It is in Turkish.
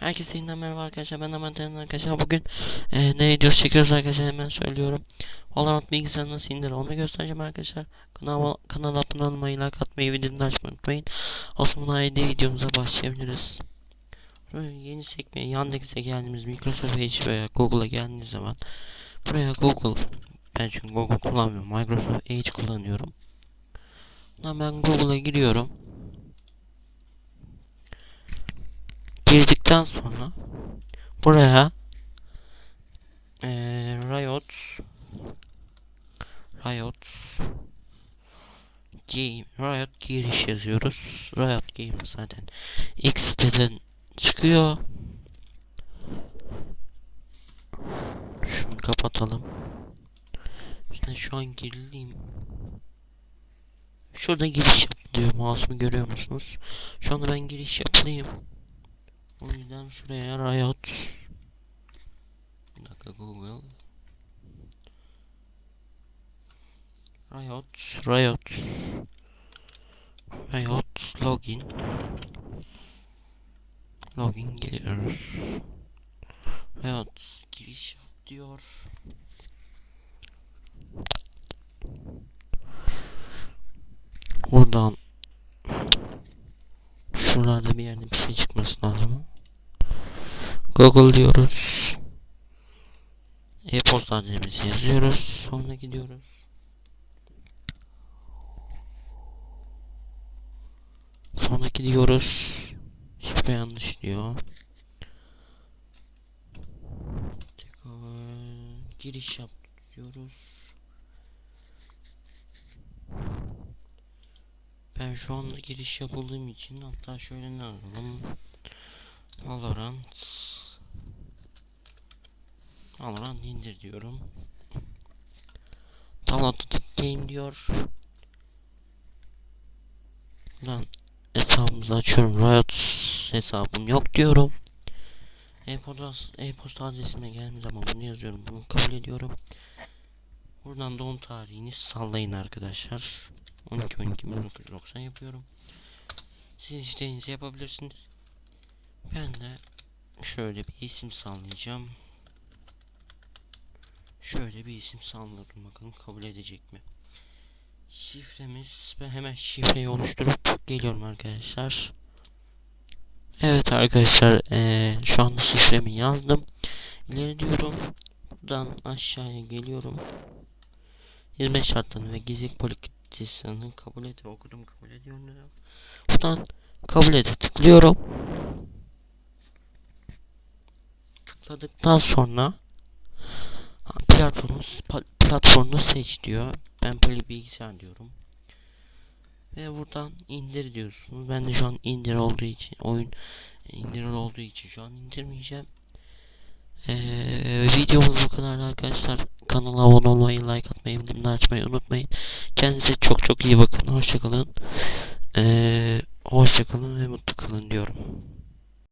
Herkese yeniden merhaba arkadaşlar. Ben Aman Tanrı arkadaşlar. Bugün e, ne videosu çekiyoruz arkadaşlar hemen söylüyorum. Valorant bilgisayarı nasıl indir onu göstereceğim arkadaşlar. Kanala, kanala abone olmayı, like atmayı, videomu açmayı unutmayın. O zaman haydi videomuza başlayabiliriz. Böyle yeni sekmeye Yandex'e geldiğimiz Microsoft Edge veya Google'a geldiğiniz zaman buraya Google ben çünkü Google kullanmıyorum. Microsoft Edge kullanıyorum. Buradan ben Google'a giriyorum. Girdikten sonra buraya eee Riot Riot Game Riot giriş yazıyoruz. Riot Game zaten X siteden çıkıyor. Şunu kapatalım. İşte şu an girdiğim Şurada giriş yap diyor. Mouse'umu görüyor musunuz? Şu anda ben giriş yapayım. O yüzden şuraya Riot. Bir dakika Google. Riot Riot. Riot Login. Login geliyoruz. Riot giriş yap diyor. Buradan Şuralarda bir yerde bir şey çıkması lazım. Google diyoruz. E-posta adresimizi yazıyoruz. Sonra gidiyoruz. Sonra gidiyoruz. Şifre yanlış diyor. Giriş yap diyoruz. Ben şu anda giriş yapıldığım için hatta şöyle ne yazalım. Valorant Valorant indir diyorum. Download the game diyor. Buradan hesabımızı açıyorum. Riot hesabım yok diyorum. E-posta e-posta adresime geldiğim zaman bunu yazıyorum. Bunu kabul ediyorum. Buradan doğum tarihini sallayın arkadaşlar. 12 12 1990 yapıyorum. Siz istediğinizi yapabilirsiniz. Ben de şöyle bir isim sallayacağım. Şöyle bir isim salladım bakalım kabul edecek mi? Şifremiz ben hemen şifreyi oluşturup geliyorum arkadaşlar. Evet arkadaşlar eee, şu anda şifremi yazdım. İleri diyorum. Buradan aşağıya geliyorum. Hizmet şartlarını ve gizlilik politikasını kabul et okudum kabul diyorum. Buradan kabul ede tıklıyorum. Tıkladıktan sonra platformu platformunu seç diyor. Ben böyle bilgisayar diyorum. Ve buradan indir diyorsunuz. Ben de şu an indir olduğu için oyun indir olduğu için şu an indirmeyeceğim. Ee, videomuz bu kadar arkadaşlar. Kanala abone olmayı, like atmayı, bildirimleri açmayı unutmayın. Kendinize çok çok iyi bakın. Hoşçakalın. Ee, hoşçakalın ve mutlu kalın diyorum.